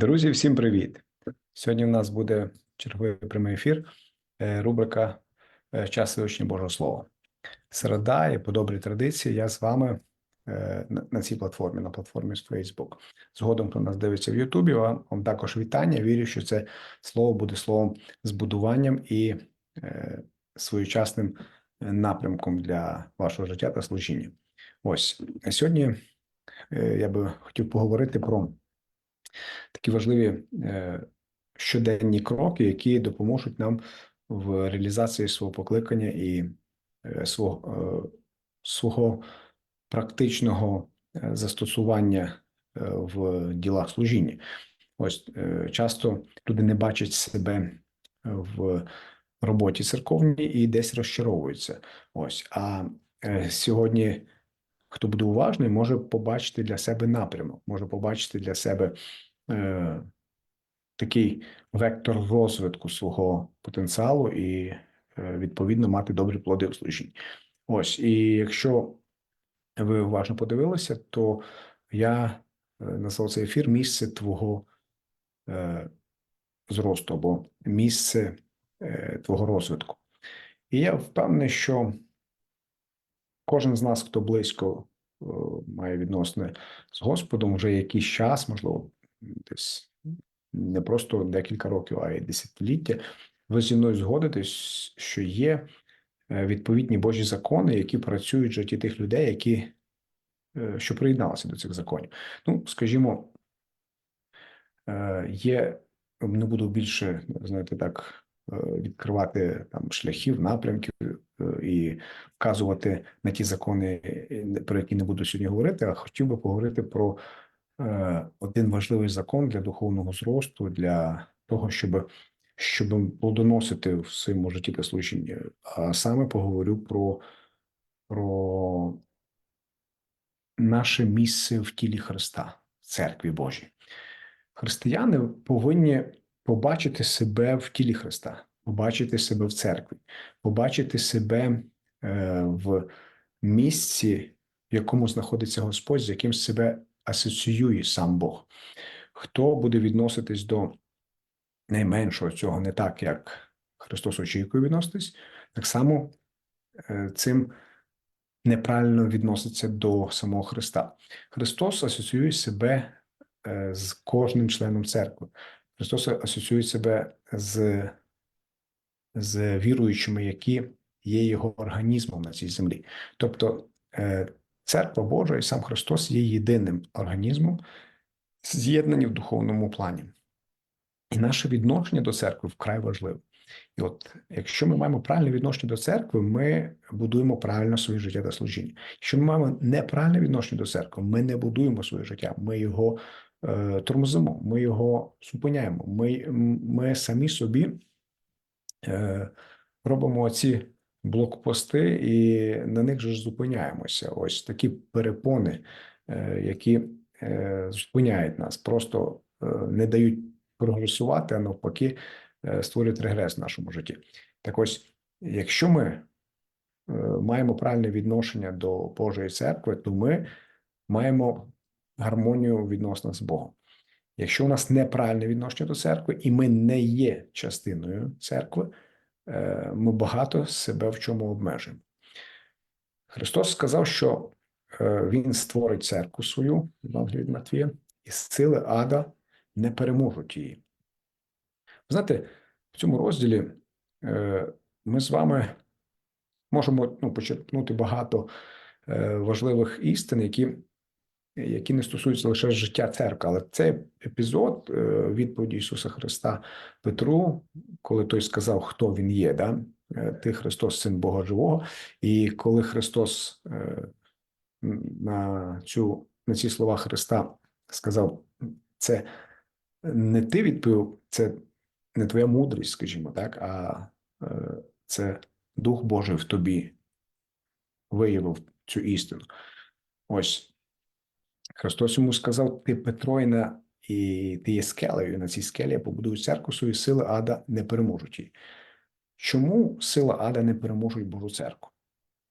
Друзі, всім привіт! Сьогодні у нас буде черговий прямий ефір, е, рубрика е, Час вивчення Божого Слова. Середа і по добрій традиції я з вами е, на- цій платформі, на платформі з Facebook. Згодом, хто нас дивиться в Ютубі, вам, також вітання. Вірю, що це слово буде словом збудуванням і своєчасним напрямком для вашого життя та служіння. Ось сьогодні я би хотів поговорити про такі важливі е, щоденні кроки, які допоможуть нам в реалізації свого покликання і е, свого, е, свого практичного застосування в ділах служіння. Ось часто люди не бачать себе в роботі церковній і десь розчаровуються. Ось а сьогодні. Хто буде уважний, може побачити для себе напрямок, може побачити для себе е, такий вектор розвитку свого потенціалу і, е, відповідно, мати добрі плоди в служінні. Ось, і якщо ви уважно подивилися, то я е, назвав цей ефір місце твого е, зросту або місце е, твого розвитку. І я впевнений, що кожен з нас, хто близько е, має відносини з Господом, вже якийсь час, можливо, десь не просто декілька років, а й десятиліття, ви зі мною згодитесь, що є е, відповідні Божі закони, які працюють в житті тих людей, які е, що приєдналися до цих законів. Ну, скажімо, е, є, не буду більше, знаєте, так відкривати там шляхів, напрямків і вказувати на ті закони, про які не буду сьогодні говорити, а хотів би поговорити про один важливий закон для духовного зросту, для того, щоб, щоб плодоносити в своєму житті та служінні. А саме поговорю про, про наше місце в тілі Христа, в церкві Божій. Християни повинні побачити себе в тілі Христа, побачити себе в церкві, побачити себе е, в місці, в якому знаходиться Господь, з яким себе асоціює сам Бог. Хто буде відноситись до найменшого цього не так, як Христос очікує відноситись, так само е, цим неправильно відноситься до самого Христа. Христос асоціює себе е, з кожним членом церкви. Христос асоціює себе з, з віруючими, які є його організмом на цій землі. Тобто е, церква Божа і сам Христос є єдиним організмом, з'єднані в духовному плані. І наше відношення до церкви вкрай важливе. І от, якщо ми маємо правильне відношення до церкви, ми будуємо правильно своє життя та служіння. Якщо ми маємо неправильне відношення до церкви, ми не будуємо своє життя, ми його е, тормозимо, ми його зупиняємо. Ми, ми самі собі е, робимо ці блокпости і на них же ж зупиняємося. Ось такі перепони, е, які е, зупиняють нас, просто е, не дають прогресувати, а навпаки, створюють регрес в нашому житті. Так ось, якщо ми маємо правильне відношення до Божої церкви, то ми маємо гармонію у відносинах з Богом. Якщо у нас неправильне відношення до церкви, і ми не є частиною церкви, ми багато себе в чому обмежуємо. Христос сказав, що е, Він створить церкву свою, Євангелії від Матвія, і сили ада не переможуть її. Знаєте, в цьому розділі е, ми з вами можемо ну, почерпнути багато е, важливих істин, які, які не стосуються лише життя церкви. Але цей епізод е, відповіді Ісуса Христа Петру, коли той сказав, хто він є, да? Е, ти Христос, син Бога Живого, і коли Христос е, на, цю, на ці слова Христа сказав, це не ти відповів, це не твоя мудрість, скажімо так, а це Дух Божий в тобі виявив цю істину. Ось Христос йому сказав: Ти Петро, і ти є скелею, на цій скелі я побудую церкву, свої сили ада не переможуть її. Чому сила ада не переможуть Божу церкву?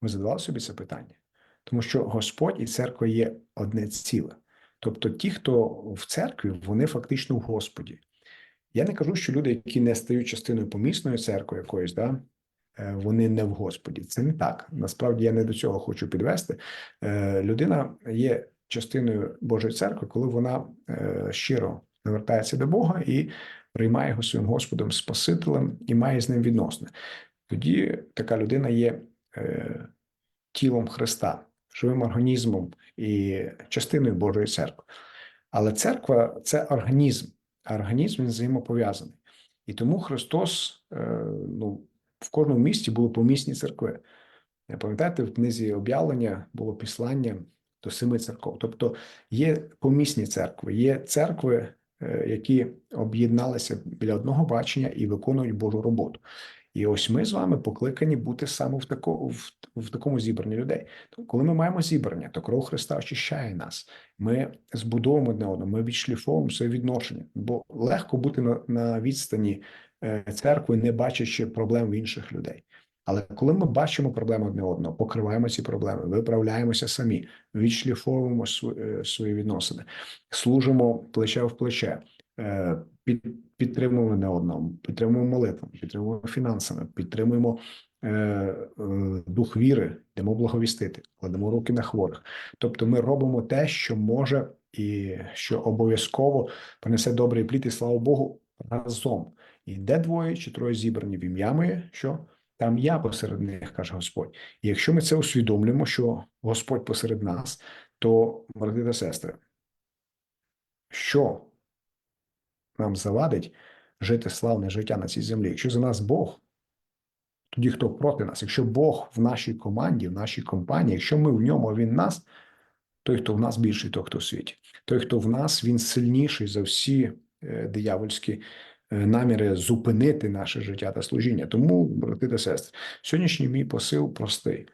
Ви задавали собі це питання? Тому що Господь і церква є одне ціле. Тобто, ті, хто в церкві, вони фактично в Господі. Я не кажу, що люди, які не стають частиною помісної церкви якоїсь, да, е, вони не в Господі. Це не так. Насправді я не до цього хочу підвести. Е, Людина є частиною Божої церкви, коли вона е, щиро навертається до Бога і приймає його своїм Господом Спасителем і має з ним відносини. Тоді така людина є е, тілом Христа, живим організмом і частиною Божої церкви. Але церква це організм, організм він взаємопов'язаний. І тому Христос е, ну, в кожному місті були помісні церкви. Пам'ятаєте, в книзі об'явлення було післання до семи церков. Тобто є помісні церкви, є церкви, е, які об'єдналися біля одного бачення і виконують Божу роботу. І ось ми з вами покликані бути саме в такому в, в такому зібранні людей. То коли ми маємо зібрання, то кров Христа очищає нас. Ми збудовуємо одне одного, ми відшліфовуємо своє відношення, бо легко бути на, на відстані е, церкви, не бачачи проблем в інших людей. Але коли ми бачимо проблеми одне одного, покриваємо ці проблеми, виправляємося самі, відшліфовуємо е, свої відносини, служимо плече в плече, е, під, підтримуємо одне одного, підтримуємо молитвами, підтримуємо фінансами, підтримуємо е, дух віри, йдемо благовістити, кладемо руки на хворих. Тобто ми робимо те, що може і що обов'язково принесе добрий плід, і слава Богу, разом. І де двоє чи троє зібрані в ім'я моє, що там я посеред них, каже Господь. І якщо ми це усвідомлюємо, що Господь посеред нас, то, брати та сестри, що нам завадить жити славне життя на цій землі? Якщо за нас Бог, тоді хто проти нас? Якщо Бог в нашій команді, в нашій компанії, якщо ми в ньому, а він нас, той, хто в нас більший, той, хто в світі. Той, хто в нас, він сильніший за всі е, диявольські наміри зупинити наше життя та служіння. Тому, брати та сестри, сьогоднішній мій посил простий.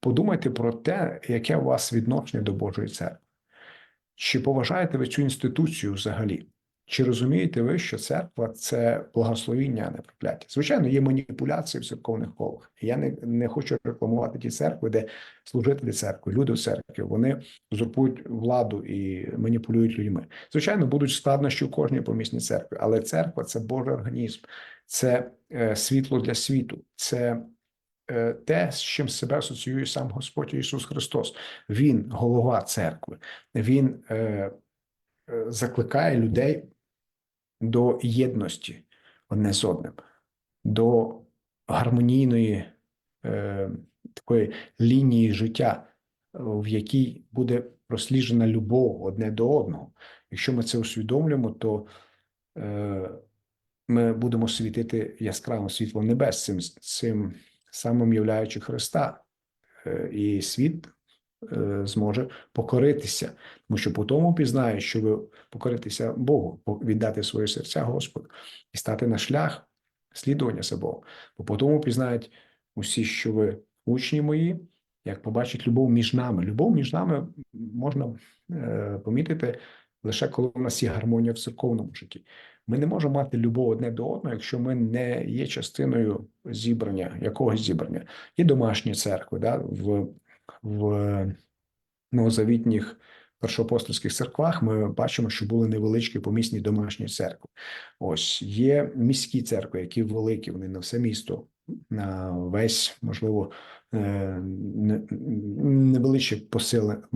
Подумайте про те, яке у вас відношення до Божої церкви. Чи поважаєте ви цю інституцію взагалі? Чи розумієте ви, що церква це благословіння, а не прокляття? Звичайно, є маніпуляції в церковних колах. Я не, не хочу рекламувати ті церкви, де служителі церкви, люди в церкві, вони узурпують владу і маніпулюють людьми. Звичайно, будуть складнощі у кожній помісній церкві, але церква це Божий організм, це е, світло для світу, це е, те, з чим себе асоціює сам Господь Ісус Христос. Він голова церкви, він е, е, закликає людей до єдності одне з одним, до гармонійної е, такої лінії життя, в якій буде просліджена любов одне до одного. Якщо ми це усвідомлюємо, то е, ми будемо світити яскравим світлом небес, цим, цим самим являючи Христа, Е, і світ зможе покоритися, тому що по тому пізнає, що ви покоритеся Богу, віддати своє серця Господу і стати на шлях слідування за. Бо по тому пізнають усі, що ви учні мої, як побачать любов між нами. Любов між нами можна е, помітити лише коли у нас є гармонія в церковному житті. Ми не можемо мати любов одне до одного, якщо ми не є частиною зібрання, якогось зібрання. Є домашні церкви, да, в, в новозавітніх першоапостольських церквах ми бачимо, що були невеличкі помісні домашні церкви. Ось є міські церкви, які великі, вони на все місто, на весь, можливо, е, не- невеличке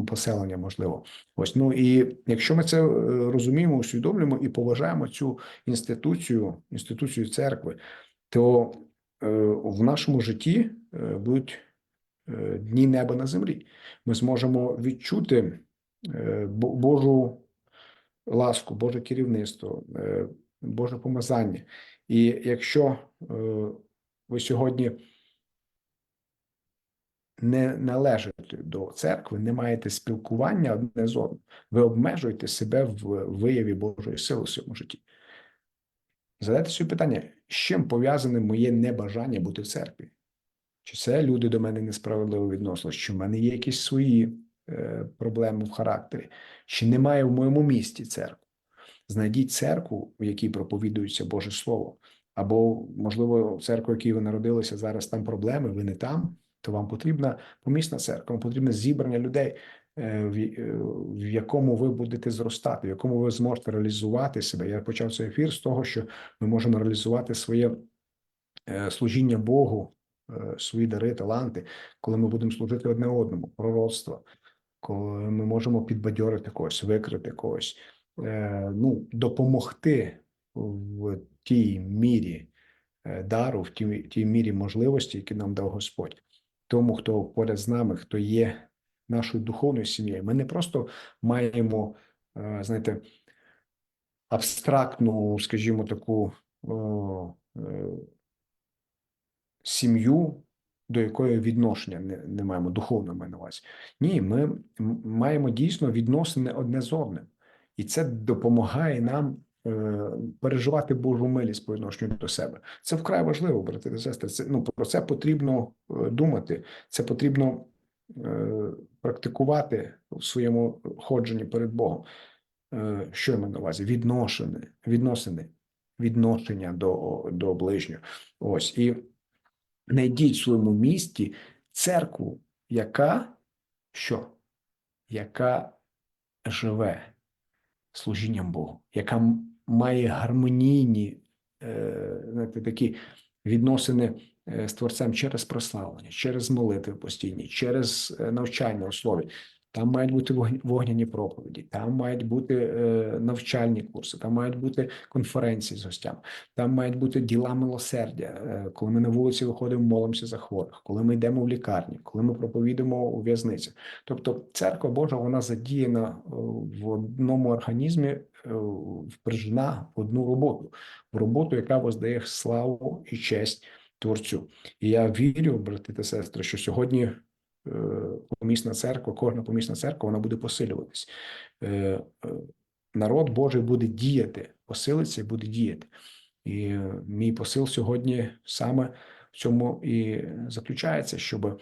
поселення, можливо. Ось ну і якщо ми це е, розуміємо, усвідомлюємо і поважаємо цю інституцію, інституцію церкви, то е, в нашому житті будуть дні неба на землі. Ми зможемо відчути е, Божу ласку, Боже керівництво, е, Боже помазання. І якщо е, ви сьогодні не належите до церкви, не маєте спілкування одне з одним, ви обмежуєте себе в вияві Божої сили в своєму житті. Задайте собі питання, з чим пов'язане моє небажання бути в церкві? Чи це люди до мене несправедливо відносились? Чи в мене є якісь свої е, проблеми в характері? Чи немає в моєму місті церкви? Знайдіть церкву, в якій проповідується Боже Слово. Або, можливо, церква, в якій ви народилися, зараз там проблеми, ви не там, то вам потрібна помісна церква, вам потрібне зібрання людей, е, в, е, якому ви будете зростати, в якому ви зможете реалізувати себе. Я почав цей ефір з того, що ми можемо реалізувати своє е, служіння Богу, свої дари, таланти, коли ми будемо служити одне одному, пророцтво, коли ми можемо підбадьорити когось, викрити когось, е, ну, допомогти в тій мірі е, дару, в тій, тій мірі можливості, які нам дав Господь. Тому, хто поряд з нами, хто є нашою духовною сім'єю, ми не просто маємо, е, знаєте, абстрактну, скажімо, таку е, сім'ю, до якої відношення не, не маємо духовно маю на увазі. Ні, ми маємо дійсно відносини одне з одним, і це допомагає нам е, переживати Божу милість по відношенню до себе. Це вкрай важливо, брати та сестри. Це ну про це потрібно е, думати. Це потрібно е, практикувати в своєму ходженні перед Богом. Е, що я маю на увазі? Відношення, відносини, відношення до, до ближнього. Ось і знайдіть в своєму місті церкву, яка що? Яка живе служінням Богу, яка має гармонійні е, знаєте, такі відносини е, з Творцем через прославлення, через молитви постійні, через е, навчання у слові. Там мають бути вогня- вогняні проповіді, там мають бути е, навчальні курси, там мають бути конференції з гостями. Там мають бути діла милосердя, е, коли ми на вулиці виходимо, молимося за хворих, коли ми йдемо в лікарні, коли ми проповідуємо у в'язниці. Тобто, церква Божа вона задіяна е, в одному організмі, впряжена в одну роботу, в роботу, яка воздає славу і честь Творцю. І я вірю, брати та сестри, що сьогодні помісна церква, кожна помісна церква, вона буде посилюватись. Е, е, Народ Божий буде діяти, посилиться і буде діяти. І е, мій посил сьогодні саме в цьому і заключається, щоб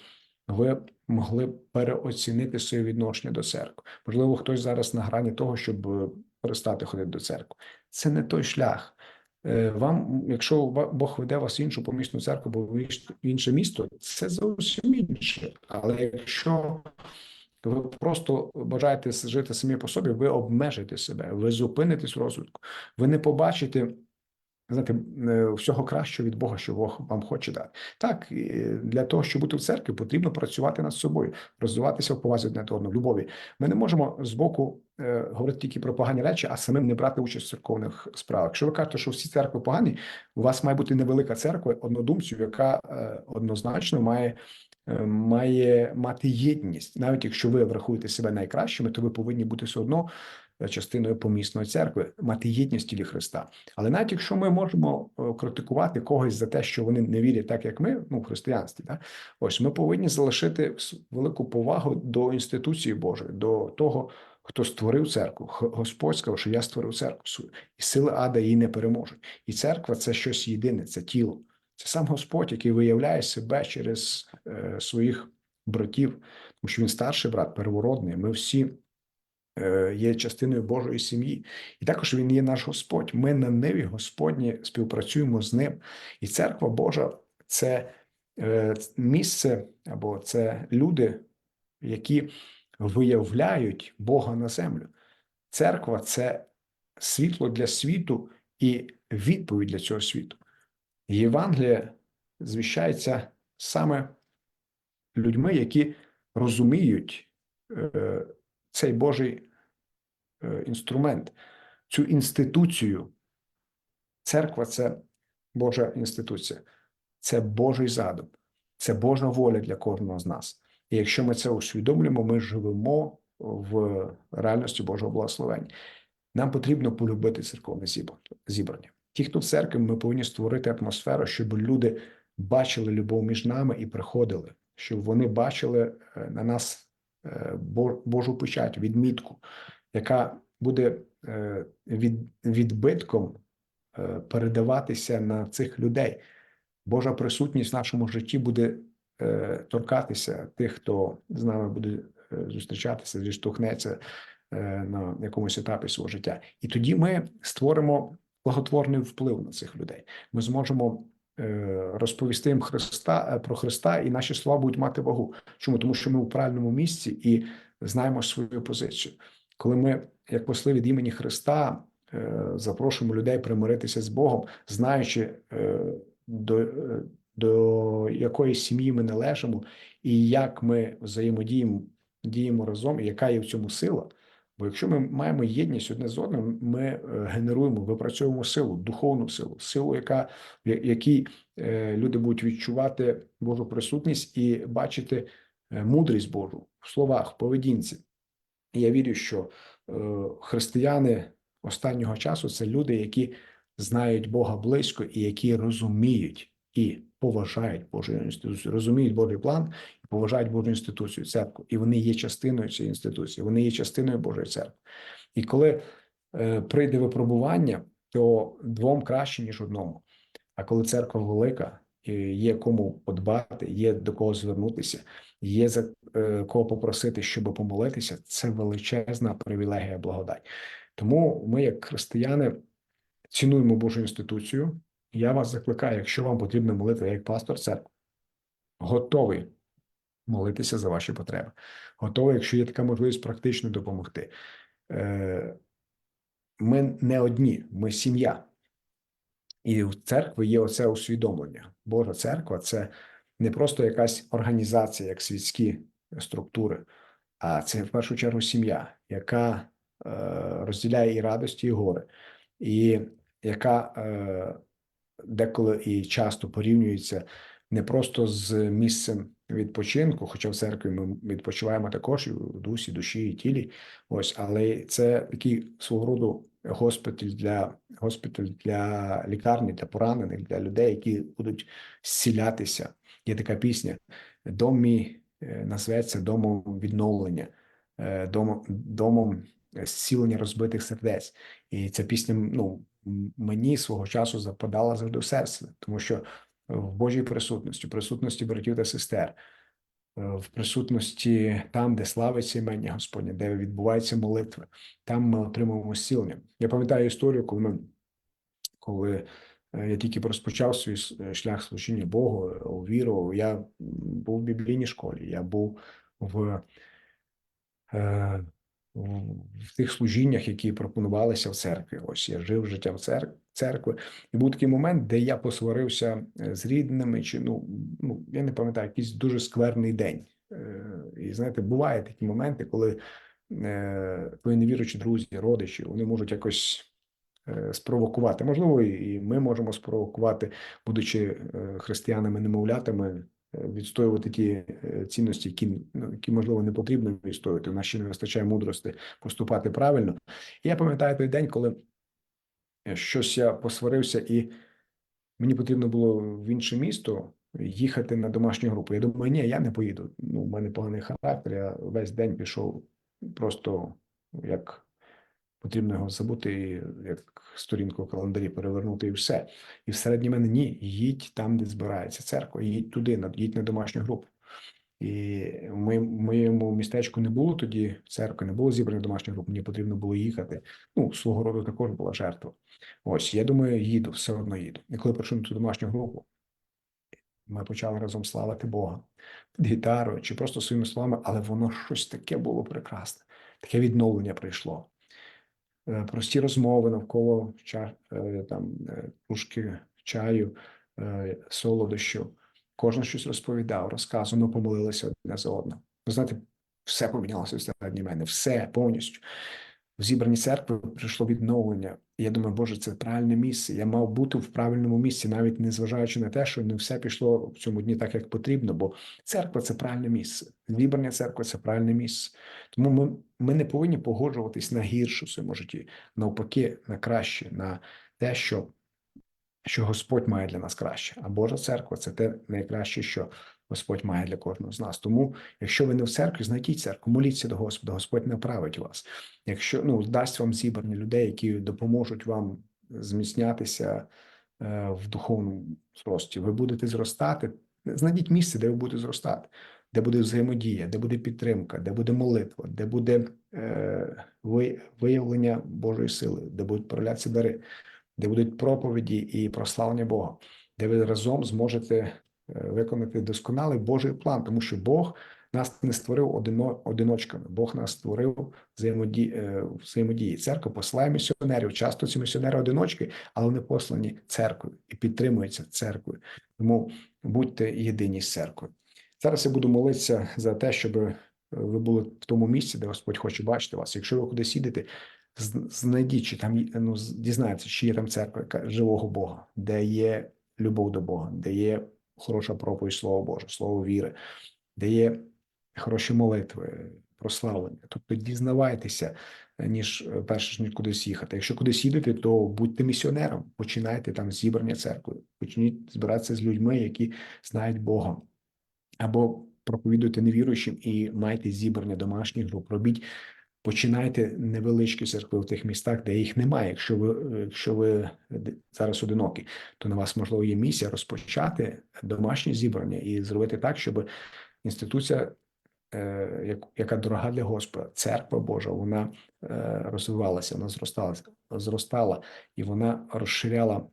ви могли переоцінити своє відношення до церкви. Можливо, хтось зараз на грані того, щоб е, перестати ходити до церкви. Це не той шлях. Е, Вам, якщо Бог веде вас в іншу помісну церкву або в в інше місто, це зовсім інше. Але якщо ви просто бажаєте жити самі по собі, ви обмежите себе, ви зупинитесь в розвитку, ви не побачите знаєте, е, всього кращого від Бога, що Бог вам хоче дати. Так, для того, щоб бути в церкві, потрібно працювати над собою, розвиватися в повазі одне одного, любові. Ми не можемо з боку е, говорити тільки про погані речі, а самим не брати участь в церковних справах. Якщо ви кажете, що всі церкви погані, у вас має бути невелика церква однодумців, яка е, однозначно має. е, Має мати єдність, навіть якщо ви врахуєте себе найкращими, то ви повинні бути все одно е, частиною помісної церкви, мати єдність тілі Христа. Але навіть якщо ми можемо е, критикувати когось за те, що вони не вірять так, як ми, ну в християнстві, да? ось ми повинні залишити велику повагу до інституції Божої, до того, хто створив церкву. Господь сказав, що я створив церкву і сили ада її не переможуть. І церква це щось єдине, це тіло. Це сам Господь, який виявляє себе через е, своїх братів, тому що він старший брат, первородний. Ми всі є частиною Божої сім'ї. І також він є наш Господь. Ми на ниві Господні співпрацюємо з ним. І церква Божа це е, місце або це люди, які виявляють Бога на землю. Церква це світло для світу і відповідь для цього світу. Євангелія звіщається саме людьми, які розуміють е, цей Божий е, інструмент, цю інституцію. Церква це Божа інституція, це Божий задум, це Божа воля для кожного з нас. І якщо ми це усвідомлюємо, ми живемо в реальності Божого благословення. Нам потрібно полюбити церковне зібрання. Ті, хто в церкві, ми повинні створити атмосферу, щоб люди бачили любов між нами і приходили, щоб вони бачили е, на нас Божу печать, відмітку, яка буде е, від, відбитком е, передаватися на цих людей. Божа присутність в нашому житті буде е, торкатися тих, хто з нами буде е, зустрічатися, зіштовхнеться е, на якомусь етапі свого життя. І тоді ми створимо благотворний вплив на цих людей. Ми зможемо е, розповісти їм Христа е, про Христа, і наші слова будуть мати вагу. Чому? Тому що ми у правильному місці, і знаємо свою позицію. Коли ми, як посли від імені Христа, е, запрошуємо людей примиритися з Богом, знаючи е, до, е, до якої сім'ї ми належимо, і як ми взаємодіємо діємо разом, і яка є в цьому сила. Бо якщо ми маємо єдність одне з одним, ми е, генеруємо, випрацьовуємо силу, духовну силу, силу, яка в якій е, люди будуть відчувати Божу присутність і бачити е, мудрість Божу в словах, в поведінці. І я вірю, що християни останнього часу це люди, які знають Бога близько і які розуміють і поважають Божу розуміють Божий план поважають Божу інституцію, церкву. І вони є частиною цієї інституції, вони є частиною Божої церкви. І коли е, прийде випробування, то двом краще, ніж одному. А коли церква велика, є кому подбати, є до кого звернутися, є за е, кого попросити, щоб помолитися, це величезна привілегія благодать. Тому ми, як християни, цінуємо Божу інституцію. Я вас закликаю, якщо вам потрібна молитва, як пастор церкви, готовий молитися за ваші потреби. Готовий, якщо є така можливість, практично допомогти. Е, Ми не одні, ми сім'я. І в церкві є оце усвідомлення. Божа церква це не просто якась організація, як світські структури, а це в першу чергу сім'я, яка е, розділяє і радості, і гори, і яка е, деколи і часто порівнюється не просто з місцем відпочинку, хоча в церкві ми відпочиваємо також і в дусі, душі і тілі. Ось, але це такий свого роду госпіталь для госпіталь для лікарні, для поранених, для людей, які будуть зцілятися. Є така пісня Дом мій е, називається домом відновлення, е, домом, домом зцілення розбитих сердець. І ця пісня ну, мені свого часу западала завжди в серце, тому що в Божій присутності, в присутності братів та сестер, е, в присутності там, де славиться імення Господнє, де відбуваються молитви, там ми отримуємо зцілення. Я пам'ятаю історію, коли ми, коли е, я тільки розпочав свій е, шлях служіння Богу, у віру, я був в біблійній школі, я був в, в в тих служіннях, які пропонувалися в церкві. Ось я жив життям цер- церкви. І був такий момент, де я посварився е, з рідними, чи ну, ну я не пам'ятаю, якийсь дуже скверний день. Е, І знаєте, бувають такі моменти, коли е, твої невіручі друзі, родичі, вони можуть якось е, спровокувати. Можливо, і ми можемо спровокувати, будучи е, християнами-немовлятами, е, відстоювати ті е, цінності, які, ну, які можливо не потрібно відстоювати. У нас ще не вистачає мудрості поступати правильно. І я пам'ятаю той день, коли е, щось я посварився, і мені потрібно було в інше місто їхати на домашню групу. Я думаю, ні, я не поїду. Ну, у мене поганий характер. Я весь день пішов просто як потрібно його забути, як сторінку в календарі перевернути і все. І всередині мене ні, їдь там, де збирається церква, їдь туди, їдь на домашню групу. І в моєму, містечку не було тоді церкви, не було зібраних домашніх груп, мені потрібно було їхати. Ну, свого роду також була жертва. Ось, я думаю, їду, все одно їду. І коли прийшов на ту домашню групу, ми почали разом славити Бога під гітарою чи просто своїми словами, але воно щось таке було прекрасне, таке відновлення прийшло. Е, Прості розмови навколо ча, е, там, е, кружки чаю, солодощу. Кожен щось розповідав, розказував, ми помолилися одне за одне. Ви знаєте, все помінялося всередині мене, все повністю. В зібраній церкви прийшло відновлення. І я думаю, Боже, це правильне місце. Я мав бути в правильному місці, навіть не зважаючи на те, що не все пішло в цьому дні так, як потрібно, бо церква це правильне місце. Зібрання церкви це правильне місце. Тому ми, ми не повинні погоджуватись на гірше в своєму житті, навпаки, на краще, на те, що, що Господь має для нас краще. А Божа церква це те найкраще, що Господь має для кожного з нас. Тому, якщо ви не в церкві, знайдіть церкву, моліться до Господа, Господь направить вас. Якщо ну дасть вам зібрання людей, які допоможуть вам зміцнятися е, в духовному зрості, ви будете зростати. Знайдіть місце, де ви будете зростати, де буде взаємодія, де буде підтримка, де буде молитва, де буде е, ви- виявлення Божої сили, де будуть проявлятися дари, де будуть проповіді і прославлення Бога, де ви разом зможете виконати досконалий Божий план, тому що Бог Нас не створив одино, одиночками. Бог нас створив взаємодії, е, взаємодії. Церква посилає місіонерів. Часто ці місіонери одиночки, але вони послані церквою і підтримуються церквою. Тому будьте єдині з церквою. Зараз я буду молитися за те, щоб е, ви були в тому місці, де Господь хоче бачити вас. Якщо ви кудись їдете, знайдіть, чи там ну, дізнайтеся, чи є там церква живого Бога, де є любов до Бога, де є хороша проповідь Слова Боже, слово віри, де є хороші молитви, прославлення. Тобто дізнавайтеся, е, ніж е, перш ніж кудись їхати. Якщо кудись їдете, то будьте місіонером, починайте там зібрання церкви, почніть збиратися з людьми, які знають Бога, або проповідуйте невіруючим і майте зібрання домашніх груп. Робіть, починайте невеличкі церкви в тих містах, де їх немає. Якщо ви, якщо ви зараз одинокі, то на вас можливо є місія розпочати домашні зібрання і зробити так, щоб інституція, е, як- яка дорога для Господа, церква Божа, вона е, розвивалася, вона зростала, зростала і вона розширяла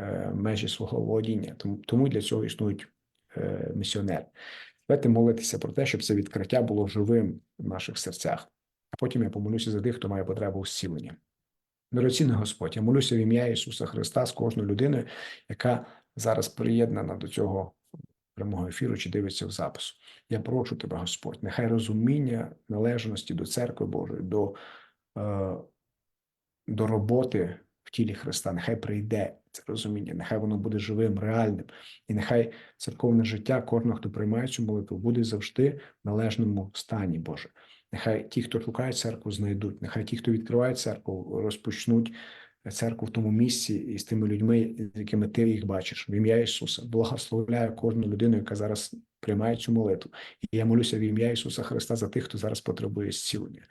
е, межі свого володіння. Тому, для цього існують е, місіонери. Давайте молитися про те, щоб це відкриття було живим в наших серцях. А потім я помолюся за тих, хто має потребу у зціленні. Дорогоцінний Господь, я молюся в ім'я Ісуса Христа з кожною людиною, яка зараз приєднана до цього прямого ефіру чи дивиться в запису. Я прошу тебе, Господь, нехай розуміння належності до церкви Божої, до, е, до роботи в тілі Христа, нехай прийде це розуміння, нехай воно буде живим, реальним, і нехай церковне життя кожного, хто приймає цю молитву, буде завжди в належному стані, Боже. Нехай ті, хто шукає церкву, знайдуть, нехай ті, хто відкриває церкву, розпочнуть церкву в тому місці і з тими людьми, з якими ти їх бачиш. В ім'я Ісуса благословляю кожну людину, яка зараз приймає цю молитву. І я молюся в ім'я Ісуса Христа за тих, хто зараз потребує зцілення.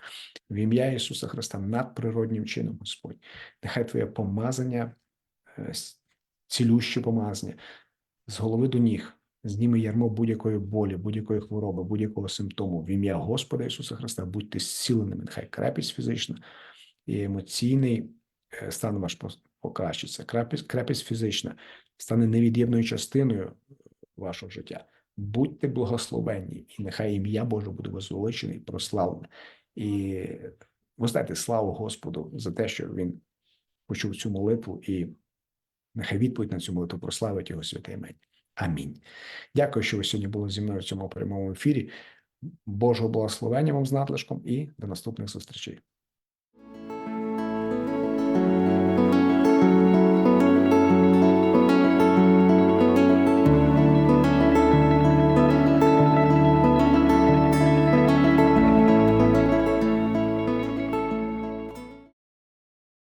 В ім'я Ісуса Христа надприроднім чином, Господь. Нехай Твоє помазання, е, цілюще помазання з голови до ніг. Зніме ярмо будь-якої болі, будь-якої хвороби, будь-якого симптому. В ім'я Господа Ісуса Христа будьте зціленими. Нехай крепість фізична і емоційний е, стан ваш покращиться. Крепість, крепість фізична стане невід'ємною частиною вашого життя. Будьте благословенні, і нехай ім'я Боже буде возвеличене і прославлене. І воздайте славу Господу за те, що Він почув цю молитву, і нехай відповідь на цю молитву прославить його святе ім'я. Амінь. Дякую, що ви сьогодні були зі мною в цьому прямому ефірі. Божого благословення вам з надлишком і до наступних зустрічей.